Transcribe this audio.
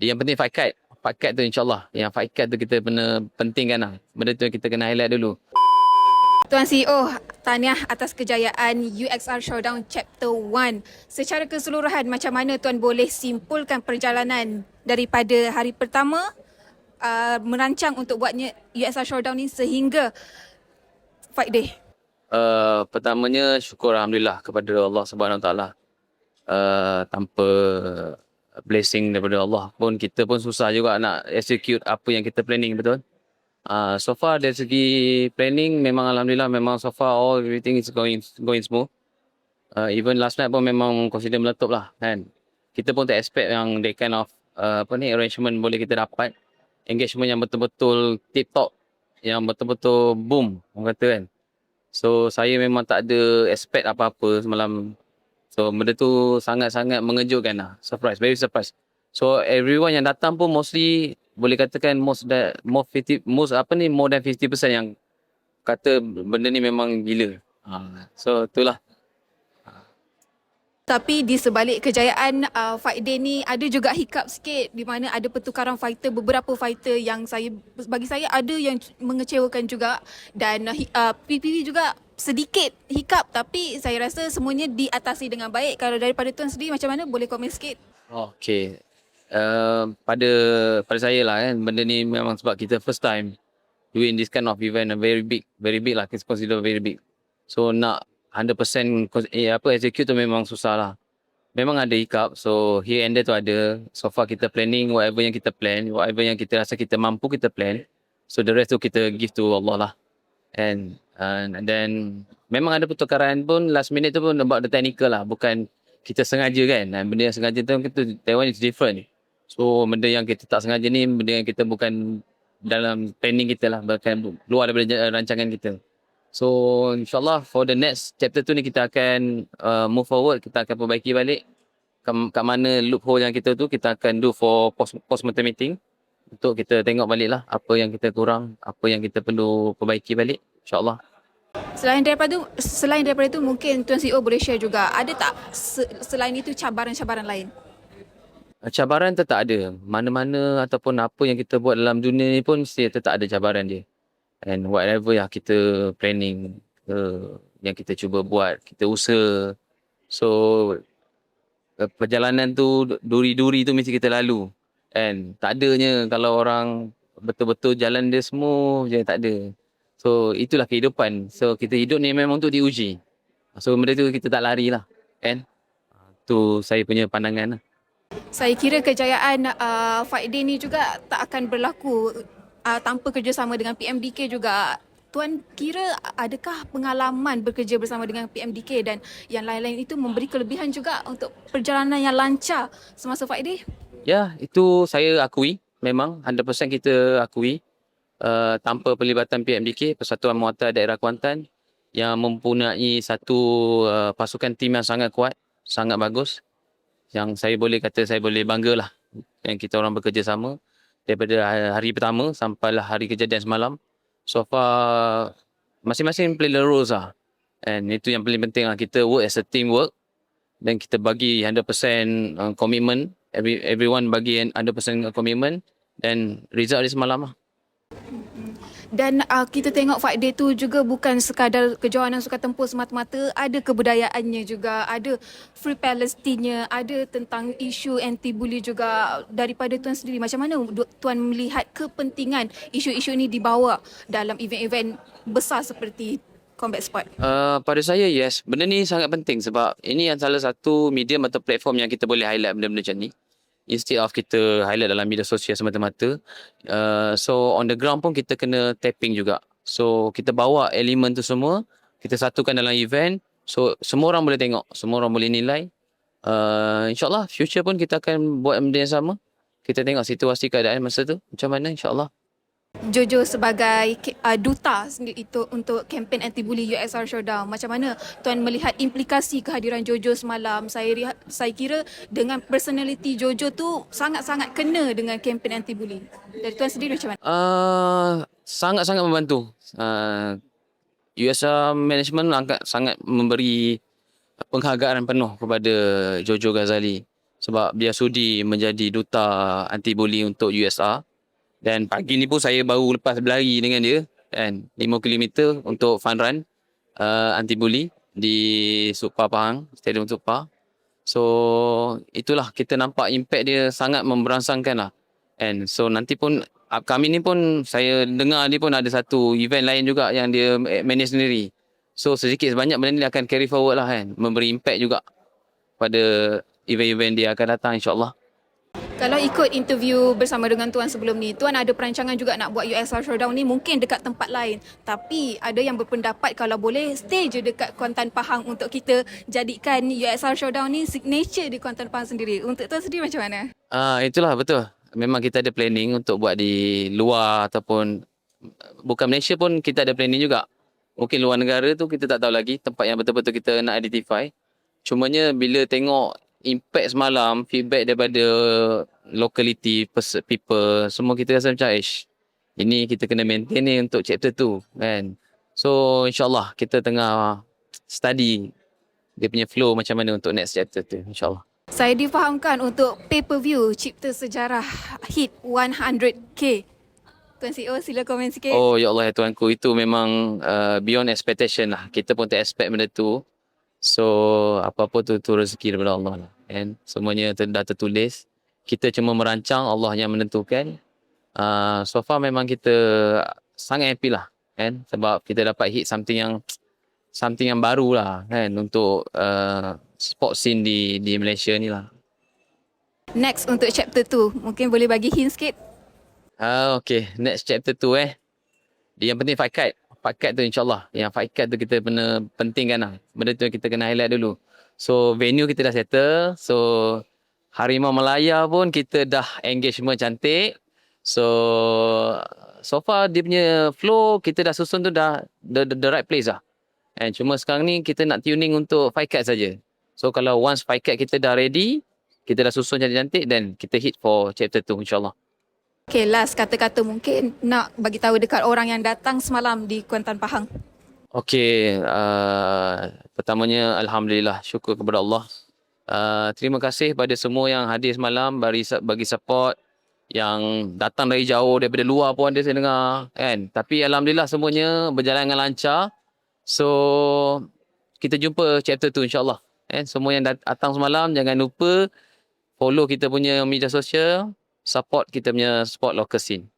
Yang penting fight card. Fight card tu insyaAllah. Yang fight card tu kita kena pentingkan lah. Benda tu kita kena highlight dulu. Tuan CEO, tahniah atas kejayaan UXR Showdown Chapter 1. Secara keseluruhan, macam mana Tuan boleh simpulkan perjalanan daripada hari pertama uh, merancang untuk buatnya UXR Showdown ni sehingga fight day? Uh, pertamanya syukur Alhamdulillah kepada Allah Taala. Uh, tanpa blessing daripada Allah pun kita pun susah juga nak execute apa yang kita planning betul. Uh, so far dari segi planning memang alhamdulillah memang so far all everything is going going smooth. Uh, even last night pun memang consider meletup lah kan. Kita pun tak expect yang that kind of uh, apa ni arrangement boleh kita dapat. Engagement yang betul-betul tip top. Yang betul-betul boom orang kata kan. So saya memang tak ada expect apa-apa semalam. So benda tu sangat-sangat mengejutkan lah. Surprise, very surprise. So everyone yang datang pun mostly boleh katakan most that more 50 most apa ni more than 50% yang kata benda ni memang gila. Ha. So itulah. Tapi di sebalik kejayaan uh, fight day ni ada juga hiccup sikit di mana ada pertukaran fighter beberapa fighter yang saya bagi saya ada yang mengecewakan juga dan uh, PPV juga sedikit hiccup tapi saya rasa semuanya diatasi dengan baik. Kalau daripada tuan sendiri macam mana boleh komen sikit? Okay. Uh, pada pada saya lah kan benda ni memang sebab kita first time doing this kind of event very big very big lah kita consider very big so nak 100% eh, apa execute tu memang susah lah memang ada hiccup so here and there tu ada so far kita planning whatever yang kita plan whatever yang kita rasa kita mampu kita plan so the rest tu kita give to Allah lah and uh, and then memang ada pertukaran pun last minute tu pun about the technical lah. Bukan kita sengaja kan. Dan benda yang sengaja tu kita one is different. So benda yang kita tak sengaja ni benda yang kita bukan dalam planning kita lah. Bahkan luar daripada rancangan kita. So insyaAllah for the next chapter tu ni kita akan uh, move forward, kita akan perbaiki balik. Kat, kat mana loophole yang kita tu kita akan do for post, post meeting untuk kita tengok balik lah apa yang kita kurang, apa yang kita perlu perbaiki balik insyaAllah. Selain daripada itu, selain daripada itu mungkin Tuan CEO boleh share juga ada tak selain itu cabaran-cabaran lain? cabaran tetap ada. Mana-mana ataupun apa yang kita buat dalam dunia ni pun mesti tetap ada cabaran dia. And whatever yang kita planning, uh, yang kita cuba buat, kita usaha. So, uh, perjalanan tu, duri-duri tu mesti kita lalu. And tak adanya kalau orang betul-betul jalan dia semua je tak ada. So, itulah kehidupan. So, kita hidup ni memang untuk diuji. So, benda tu kita tak lari lah. And, tu saya punya pandangan lah saya kira kejayaan uh, Fight Day ni juga tak akan berlaku uh, tanpa kerjasama dengan PMDK juga. Tuan kira adakah pengalaman bekerja bersama dengan PMDK dan yang lain-lain itu memberi kelebihan juga untuk perjalanan yang lancar semasa Fight Day? Ya, itu saya akui. Memang 100% kita akui. Uh, tanpa pelibatan PMDK, Persatuan Muatar Daerah Kuantan yang mempunyai satu uh, pasukan tim yang sangat kuat, sangat bagus yang saya boleh kata saya boleh bangga lah yang kita orang bekerja sama daripada hari pertama sampailah hari kejadian semalam. So far masing-masing play the roles lah. And itu yang paling penting lah. Kita work as a team work dan kita bagi 100% uh, commitment. Every, everyone bagi 100% commitment dan result hari semalam lah. Dan uh, kita tengok fight day tu juga bukan sekadar kejohanan suka tempur semata-mata, ada kebudayaannya juga, ada free Palestinnya, ada tentang isu anti bully juga daripada tuan sendiri. Macam mana tuan melihat kepentingan isu-isu ini dibawa dalam event-event besar seperti combat sport? Uh, pada saya yes, benda ni sangat penting sebab ini yang salah satu medium atau platform yang kita boleh highlight benda-benda macam ni instead of kita highlight dalam media sosial semata-mata. Uh, so on the ground pun kita kena tapping juga. So kita bawa elemen tu semua, kita satukan dalam event. So semua orang boleh tengok, semua orang boleh nilai. Uh, InsyaAllah future pun kita akan buat benda yang sama. Kita tengok situasi keadaan masa tu macam mana insyaAllah. Jojo sebagai uh, duta sendiri itu untuk kempen anti bully USR Showdown. Macam mana tuan melihat implikasi kehadiran Jojo semalam? Saya lihat, saya kira dengan personality Jojo tu sangat-sangat kena dengan kempen anti bully. Dari tuan sendiri macam mana? Uh, sangat-sangat membantu. Uh, USR management angkat sangat memberi penghargaan penuh kepada Jojo Ghazali. sebab dia sudi menjadi duta anti bully untuk USR. Dan pagi ni pun saya baru lepas berlari dengan dia kan 5 km untuk fun run uh, anti bully di Supa Pahang, Stadium Supa. So itulah kita nampak impact dia sangat memberangsangkan lah. And so nanti pun upcoming ni pun saya dengar dia pun ada satu event lain juga yang dia manage sendiri. So sedikit sebanyak benda ni akan carry forward lah kan. Memberi impact juga pada event-event dia akan datang insyaAllah. Kalau ikut interview bersama dengan Tuan sebelum ni, Tuan ada perancangan juga nak buat USR Showdown ni mungkin dekat tempat lain. Tapi ada yang berpendapat kalau boleh stay je dekat Kuantan Pahang untuk kita jadikan USR Showdown ni signature di Kuantan Pahang sendiri. Untuk Tuan sendiri macam mana? Ah itulah betul. Memang kita ada planning untuk buat di luar ataupun bukan Malaysia pun kita ada planning juga. Mungkin luar negara tu kita tak tahu lagi tempat yang betul-betul kita nak identify. Cumanya bila tengok impact semalam, feedback daripada locality, people, semua kita rasa macam ish. Ini kita kena maintain ni untuk chapter tu kan. So insyaAllah kita tengah study dia punya flow macam mana untuk next chapter tu insyaAllah. Saya difahamkan untuk pay-per-view cipta sejarah hit 100k. Tuan CEO sila komen sikit. Oh ya Allah ya Tuanku itu memang uh, beyond expectation lah. Kita pun tak expect benda tu. So apa-apa tu tu rezeki daripada Allah lah. And semuanya ter, dah tertulis. Kita cuma merancang Allah yang menentukan. Uh, so far memang kita sangat happy lah kan sebab kita dapat hit something yang something yang baru lah kan untuk uh, sport scene di di Malaysia ni lah. Next untuk chapter 2, mungkin boleh bagi hint sikit? Ah uh, okay, next chapter 2 eh. Yang penting fight card. Card tu insyaAllah. Yang card tu kita kena pentingkan lah. Benda tu kita kena highlight dulu. So venue kita dah settle. So Harimau Melaya pun kita dah engagement cantik. So so far dia punya flow kita dah susun tu dah the, the, the right place lah. And cuma sekarang ni kita nak tuning untuk card saja. So kalau once card kita dah ready, kita dah susun cantik-cantik then kita hit for chapter 2 insyaAllah. Okay, last kata-kata mungkin nak bagi tahu dekat orang yang datang semalam di Kuantan Pahang. Okay, uh, pertamanya Alhamdulillah, syukur kepada Allah. Uh, terima kasih pada semua yang hadir semalam bagi, bagi support yang datang dari jauh daripada luar pun ada saya dengar kan. Tapi Alhamdulillah semuanya berjalan dengan lancar. So, kita jumpa chapter tu insyaAllah. Eh, semua yang datang semalam jangan lupa follow kita punya media sosial support kita punya sport local scene.